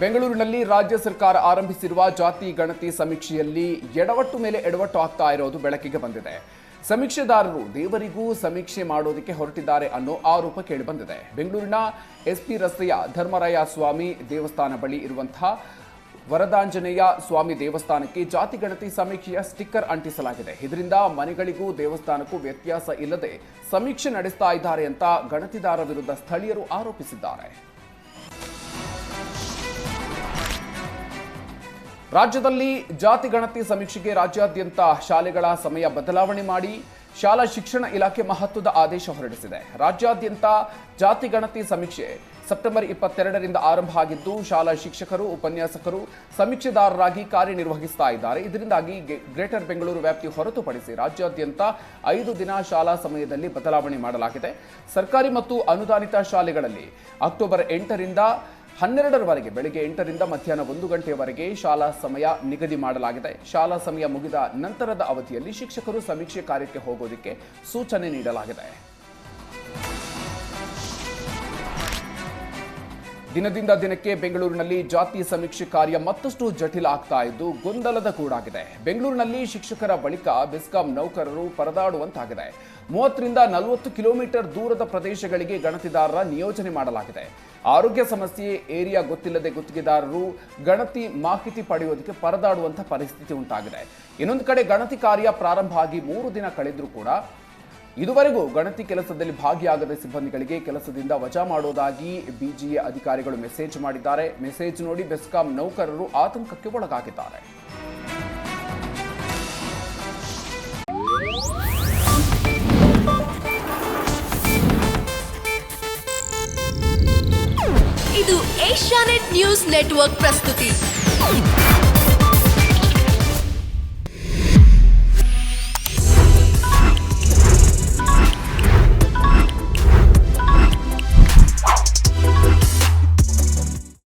ಬೆಂಗಳೂರಿನಲ್ಲಿ ರಾಜ್ಯ ಸರ್ಕಾರ ಆರಂಭಿಸಿರುವ ಜಾತಿ ಗಣತಿ ಸಮೀಕ್ಷೆಯಲ್ಲಿ ಎಡವಟ್ಟು ಮೇಲೆ ಎಡವಟ್ಟು ಆಗ್ತಾ ಇರೋದು ಬೆಳಕಿಗೆ ಬಂದಿದೆ. ಸಮೀಕ್ಷೆದಾರರು ದೇವರಿಗೂ ಸಮೀಕ್ಷೆ ಮಾಡೋದಕ್ಕೆ ಹೊರಟಿದ್ದಾರೆ ಅನ್ನೋ ಆರೋಪ ಕೇಳಿಬಂದಿದೆ. ಬೆಂಗಳೂರಿನ ಎಸ್ಪಿ ರಸ್ತೆಯ ಧರ್ಮರಾಯ ಸ್ವಾಮಿ ದೇವಸ್ಥಾನ ಬಳಿ ಇರುವಂತಹ ವರದಾಂಜನೇಯ ಸ್ವಾಮಿ ದೇವಸ್ಥಾನಕ್ಕೆ ಜಾತಿ ಗಣತಿ ಸಮೀಕ್ಷೆಯ ಸ್ಟಿಕ್ಕರ್ ಅಂಟಿಸಲಾಗಿದೆ. ಇದರಿಂದ ಮನೆಗಳಿಗೂ ದೇವಸ್ಥಾನಕ್ಕೂ ವ್ಯತ್ಯಾಸ ಇಲ್ಲದೆ ಸಮೀಕ್ಷೆ ನಡೆಸ್ತಾ ಇದ್ದಾರೆ ಅಂತ ಗಣತಿದಾರ ವಿರುದ್ಧ ಸ್ಥಳೀಯರು ಆರೋಪಿಸಿದ್ದಾರೆ. ರಾಜ್ಯದಲ್ಲಿ ಜಾತಿ ಗಣತಿ ಸಮೀಕ್ಷೆಗೆ ರಾಜ್ಯಾದ್ಯಂತ ಶಾಲೆಗಳ ಸಮಯ ಬದಲಾವಣೆ ಮಾಡಿ ಶಾಲಾ ಶಿಕ್ಷಣ ಇಲಾಖೆ ಮಹತ್ವದ ಆದೇಶ ಹೊರಡಿಸಿದೆ. ರಾಜ್ಯಾದ್ಯಂತ ಜಾತಿ ಗಣತಿ ಸಮೀಕ್ಷೆ ಸೆಪ್ಟೆಂಬರ್ ಇಪ್ಪತ್ತೆರಡರಿಂದ ಆರಂಭ ಆಗಿದ್ದು, ಶಾಲಾ ಶಿಕ್ಷಕರು, ಉಪನ್ಯಾಸಕರು ಸಮೀಕ್ಷೆದಾರರಾಗಿ ಕಾರ್ಯನಿರ್ವಹಿಸ್ತಾ ಇದ್ದಾರೆ. ಇದರಿಂದಾಗಿ ಗ್ರೇಟರ್ ಬೆಂಗಳೂರು ವ್ಯಾಪ್ತಿ ಹೊರತುಪಡಿಸಿ ರಾಜ್ಯಾದ್ಯಂತ ಐದು ದಿನ ಶಾಲಾ ಸಮಯದಲ್ಲಿ ಬದಲಾವಣೆ ಮಾಡಲಾಗಿದೆ. ಸರ್ಕಾರಿ ಮತ್ತು ಅನುದಾನಿತ ಶಾಲೆಗಳಲ್ಲಿ ಅಕ್ಟೋಬರ್ ಎಂಟರಿಂದ ಹನ್ನೆರಡರವರೆಗೆ ಬೆಳಗ್ಗೆ ಎಂಟರಿಂದ ಮಧ್ಯಾಹ್ನ ಒಂದು ಗಂಟೆಯವರೆಗೆ ಶಾಲಾ ಸಮಯ ನಿಗದಿ ಮಾಡಲಾಗಿದೆ. ಶಾಲಾ ಸಮಯ ಮುಗಿದ ನಂತರದ ಅವಧಿಯಲ್ಲಿ ಶಿಕ್ಷಕರು ಸಮೀಕ್ಷೆ ಕಾರ್ಯಕ್ಕೆ ಹೋಗೋದಕ್ಕೆ ಸೂಚನೆ ನೀಡಲಾಗಿದೆ. ದಿನದಿಂದ ದಿನಕ್ಕೆ ಬೆಂಗಳೂರಿನಲ್ಲಿ ಜಾತಿ ಸಮೀಕ್ಷೆ ಕಾರ್ಯ ಮತ್ತಷ್ಟು ಜಟಿಲ ಆಗ್ತಾ ಇದ್ದು ಗೊಂದಲದ ಕೂಡಾಗಿದೆ ಬೆಂಗಳೂರಿನಲ್ಲಿ ಶಿಕ್ಷಕರ ಬಳಿಕ ಬೆಸ್ಕಾಂ ನೌಕರರು ಪರದಾಡುವಂತಾಗಿದೆ. ಮೂವತ್ತರಿಂದ ನಲವತ್ತು ಕಿಲೋಮೀಟರ್ ದೂರದ ಪ್ರದೇಶಗಳಿಗೆ ಗಣತಿದಾರರ ನಿಯೋಜನೆ ಮಾಡಲಾಗಿದೆ. ಆರೋಗ್ಯ ಸಮಸ್ಯೆ ಏರಿಯಾ ಗೊತ್ತಿಲ್ಲದೆ ಗುತ್ತಿಗೆದಾರರು ಗಣತಿ ಮಾಹಿತಿ ಪಡೆಯೋದಕ್ಕೆ ಪರದಾಡುವಂಥ ಪರಿಸ್ಥಿತಿ ಉಂಟಾಗಿದೆ. ಇನ್ನೊಂದು ಕಡೆ ಗಣತಿ ಕಾರ್ಯ ಪ್ರಾರಂಭ ಆಗಿ ಮೂರು ದಿನ ಕಳೆದರೂ ಕೂಡ ಇದುವರೆಗೂ ಗಣತಿ ಕೆಲಸದಲ್ಲಿ ಭಾಗಿಯಾಗದ ಸಿಬ್ಬಂದಿಗಳಿಗೆ ಕೆಲಸದಿಂದ ವಜಾ ಮಾಡೋದಾಗಿ ಬಿಜಿಎ ಅಧಿಕಾರಿಗಳು ಮೆಸೇಜ್ ಮಾಡಿದ್ದಾರೆ. ಮೆಸೇಜ್ ನೋಡಿ ಬೆಸ್ಕಾಂ ನೌಕರರು ಆತಂಕಕ್ಕೆ ಒಳಗಾಗಿದ್ದಾರೆ. ಇದು ಏಷ್ಯಾನೆಟ್ ನ್ಯೂಸ್ ನೆಟ್ವರ್ಕ್ ಪ್ರಸ್ತುತಿ.